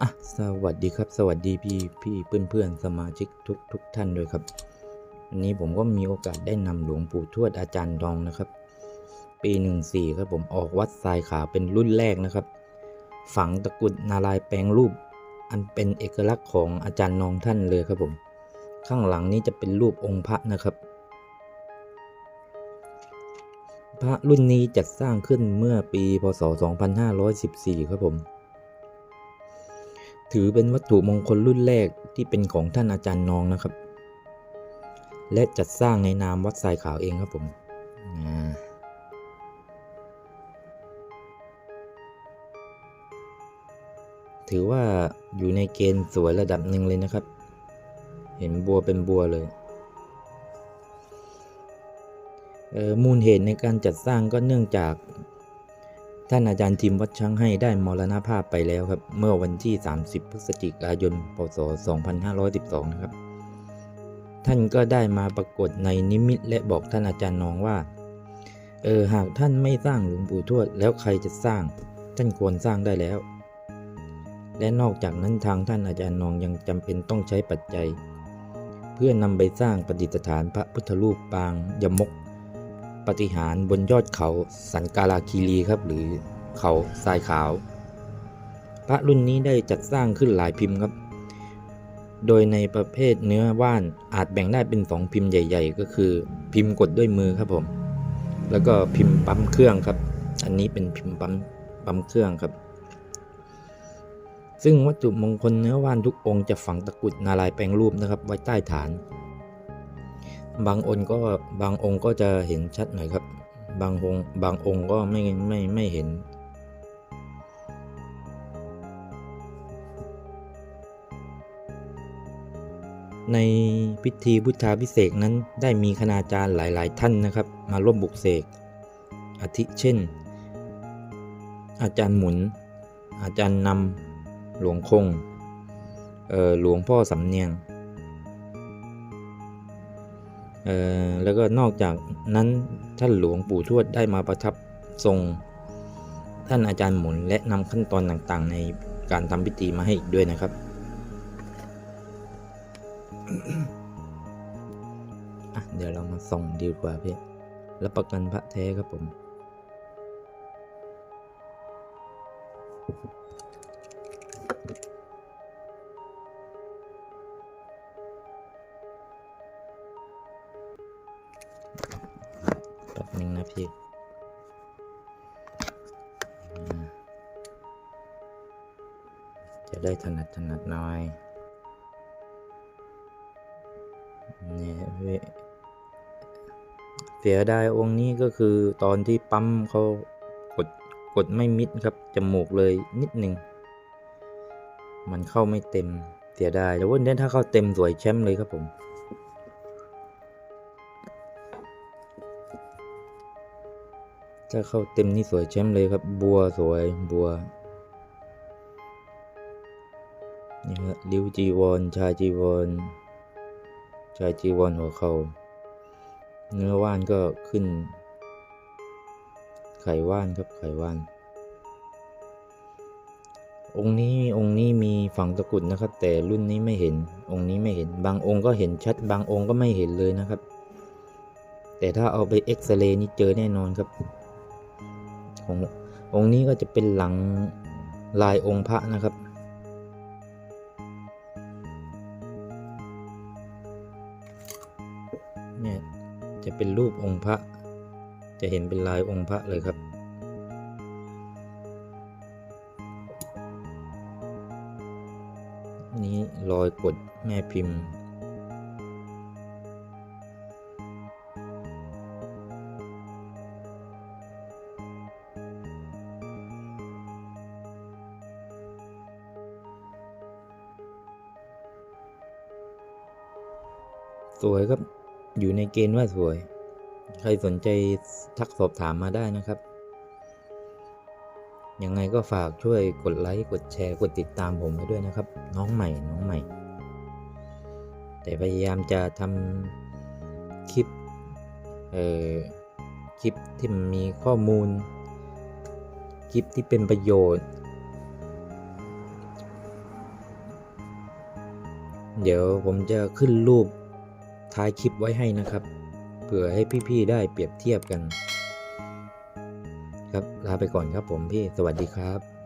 อะสวัสดีครับ สวัสดีพี่พี่เพื่อนเพื่อนสมาชิกทุกทุกท่านด้วยครับวันนี้ผมก็มีโอกาสได้นำหลวงปู่ทวดอาจารย์ทองนะครับ ปีหนึ่งสี่ครับผมออกวัดทรายขาวเป็นรุ่นแรกนะครับ ฝังตะกุดนารายแปลงรูป อันเป็นเอกลักษณ์ของอาจารย์นองท่านเลยครับผม ข้างหลังนี้จะเป็นรูปองค์พระนะครับพระรุ่นนี้จัดสร้างขึ้นเมื่อปี พศ 2514 ครับผม ถือเป็นวัตถุมงคลรุ่นแรกที่เป็นของท่านอาจารย์นองนะครับ และจัดสร้างในนามวัดทรายขาวเองครับผมถือว่าอยู่ในเกณฑ์สวยระดับหนึ่งเลยนะครับ เห็นบัวเป็นบัวเลยเมูลเหตุในการจัดสร้างก็เนื่องจาก ท่านอาจารย์ทิมวัดช้างให้ได้มรณภาพไปแล้วครับ เมื่อวันที่ 30 พฤศจิกายน พศ 2512 นะครับ ท่านก็ได้มาปรากฏในนิมิตและบอกท่านอาจารย์นองว่า เออหากท่านไม่สร้างหลวงปู่ทวดแล้วใครจะสร้าง ท่านควรสร้างได้แล้ว และนอกจากนั้นทางท่านอาจารย์นองยังจำเป็นต้องใช้ปัจจัย เพื่อนำไปสร้างประดิษฐานพระพุทธรูปปางยมก ปฏิหารบนยอดเขาสันกาลาคีรีครับ หรือเขาทรายขาว พระรุ่นนี้ได้จัดสร้างขึ้นหลายพิมพ์ครับ โดยในประเภทเนื้อว่านอาจแบ่งได้เป็นสองพิมพ์ใหญ่ ๆ ก็คือ พิมพ์กดด้วยมือครับผม แล้วก็พิมพ์ปั๊มเครื่องครับ อันนี้เป็นพิมพ์ปั๊มปั๊มเครื่องครับ ซึ่งวัตถุมงคลเนื้อว่านทุกองค์จะฝังตะกุดนารายแปลงรูปนะครับ ไว้ใต้ฐาน บางองค์ก็บางองค์ก็จะเห็นชัดหน่อยครับ บางองค์บางองค์ก็ไม่ไม่ไม่เห็น ในพิธีพุทธาพิเศษนั้นได้มีคณาจารย์หลาย ๆ ท่านนะครับ มาร่วมบุกเสกอาทิเช่น อาจารย์หมุน อาจารย์นำหลวงคงหลวงพ่อสำเนียง แล้วก็นอกจากนั้นท่านหลวงปู่ทวดได้มาประทับทรง ท่านอาจารย์หมุนและนำขั้นตอนต่างๆ ในการทำพิธีมาให้อีกด้วยนะครับ เดี๋ยวเรามาส่องดีกว่าพี่รับประกันพระแท้ครับผม นึงนะพี่จะได้ถนัดถนัดหน่อยเนี่ยพี่เสียดายองค์นี้ก็คือตอนที่ปั๊มเขากดกดไม่มิดครับ จมูกเลยนิดหนึ่ง มันเข้าไม่เต็มเสียดายแต่ว่าเนี่ยถ้าเข้าเต็มสวยแชมป์เลยครับผม ถ้าเข้าเต็มนี่สวยแชมป์เลยครับ บัวสวยบัว นี่ฮะริ้วจีวรชายจีวรชายจีวรหัวเขา เนื้อว่านก็ขึ้น ไข่ว่านครับไข่ว่าน องค์นี้องค์นี้มีฝังตะกุดนะครับ แต่รุ่นนี้ไม่เห็น องค์นี้ไม่เห็น บางองค์ก็เห็นชัด บางองค์ก็ไม่เห็นเลยนะครับ แต่ถ้าเอาไปเอ็กซเรย์นี่เจอแน่นอนครับ ขององค์นี้ก็จะเป็นหลังลายองค์พระนะครับ เนี่ยจะเป็นรูปองค์พระ จะเห็นเป็นลายองค์พระเลยครับนี้รอยกดแม่พิมพ์ สวยครับ อยู่ในเกณฑ์ว่าสวย ใครสนใจทักสอบถามมาได้นะครับ ยังไงก็ฝากช่วยกดไลค์ กดแชร์ กดติดตามผมไปด้วยนะครับ น้องใหม่ น้องใหม่ แต่พยายามจะทำคลิป เอ่อ คลิปที่มีข้อมูล คลิปที่เป็นประโยชน์ เดี๋ยวผมจะขึ้นรูป ท้ายคลิปไว้ให้นะครับ เผื่อให้พี่ๆได้เปรียบเทียบกัน ครับลาไปก่อนครับผมพี่สวัสดีครับ